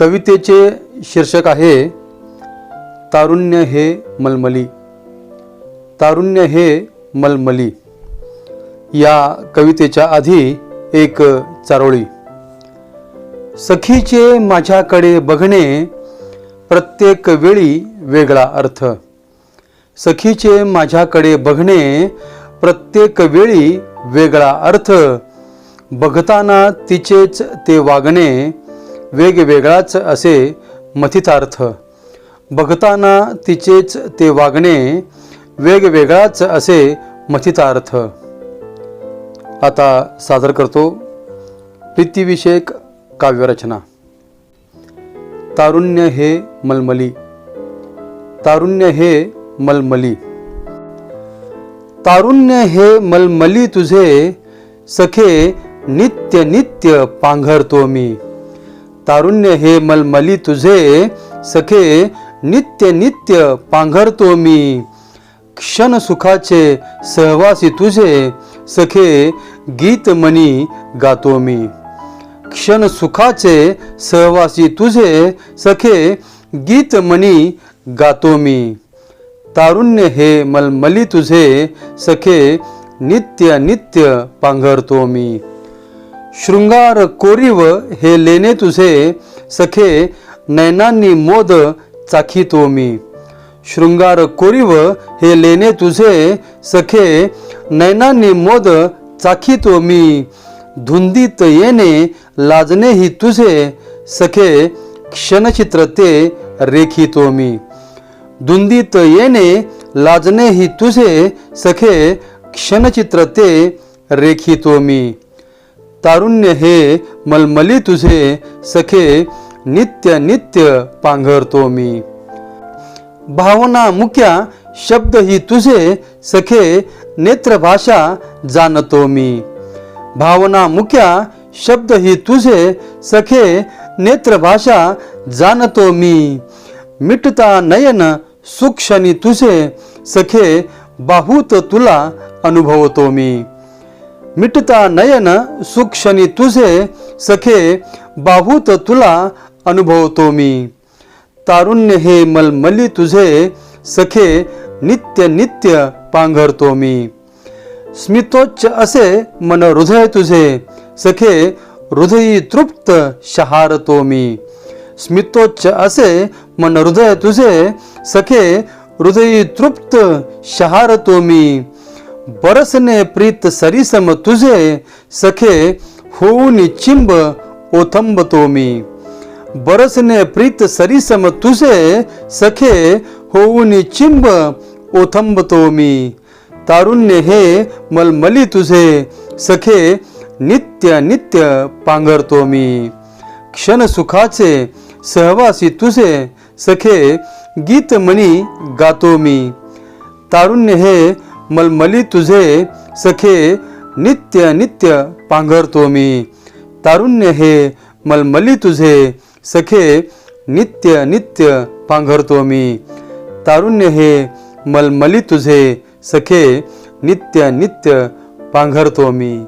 कवितेचे शीर्षक आहे तारुण्य हे मलमली तारुण्य हे मलमली. या कवितेच्या आधी एक चारोळी सखीचे माझ्याकडे बघणे प्रत्येक वेळी वेगळा अर्थ. सखीचे माझ्याकडे बघणे प्रत्येक वेळी वेगळा अर्थ. बघताना तिचेच ते वागणे वेगवेगळाच असे मथितार्थ. बघताना तिचेच ते वागणे वेगवेगळाच असे मथितार्थ. आता सादर करतो प्रीतिविषयक काव्यरचना. तारुण्य हे मलमली. तारुण्य हे मलमली. तारुण्य हे मलमली तुझे सखे नित्य नित्य पांघरतो मी. तारुण्य हे मलमली तुझे सखे नित्य नित्य पांघरतो मी. क्षण सुखाचे सहवासी तुझे सखे गीत मनी गातो मी. क्षण सुखाचे सहवासी तुझे सखे गीत मनी गातो मी. तारुण्य हे मलमली तुझे सखे नित्य नित्य पांघरतो मी. शृंगार कोरीव हे लेणे तुझे सखे नैनांनी मोद चाखितो मी. शृंगार कोरीव हे लेणे तुझे सखे नैनांनी मोद चाखितो मी. धुंदीत येणे लाजणे ही तुझे सखे क्षणचित्र ते रेखितो मी. धुंदीत येणे लाजणे ही तुझे सखे क्षणचित्र ते रेखितो मी. तारुण्य हे मलमली तुझे सखे नित्य नित्य पांघरतो मी. भावना मुख्या शब्द ही तुझे सखे नेत्रभाषा जाणतो मी. भावना मुख्या शब्द ही तुझे सखे नेत्रभाषा जाणतो मी. मिटता नयन सुक्षणी तुझे सखे बाहूत तुला अनुभवतो मी. मिटता नयन सुक्षणी तुझे सखे बाहूत तुला अनुभवतो मी. तारुण्य हे मलमली तुझे सखे नित्य नित्य पांघरतो मी. स्मितोच्च असे मन हृदय तुझे सखे हृदयी तृप्त शहारतो मी. स्मितोच्च असे मन हृदय तुझे सखे हृदयी तृप्त शहारतो मी. बरसने प्रीत सरिसम तुझे सखे होऊन चिंब ओथंबतो मी. बरसने प्रीत सरिसम तुझे सखे होऊन चिंब ओथंबतो मी. तारुण्य हे मलमली तुझे सखे नित्य नित्य पांघरतो मी. क्षण सुखाचे सहवासी तुझे सखे गीतमणी गातो मी. तारुण्य हे मलमली तुझे सखे नित्य नित्य पांघरतो मी. तारुण्य हे मलमली तुझे सखे नित्य नित्य पांघरतो मी. तारुण्य हे मलमली तुझे सखे नित्य नित्य पांघरतो मी.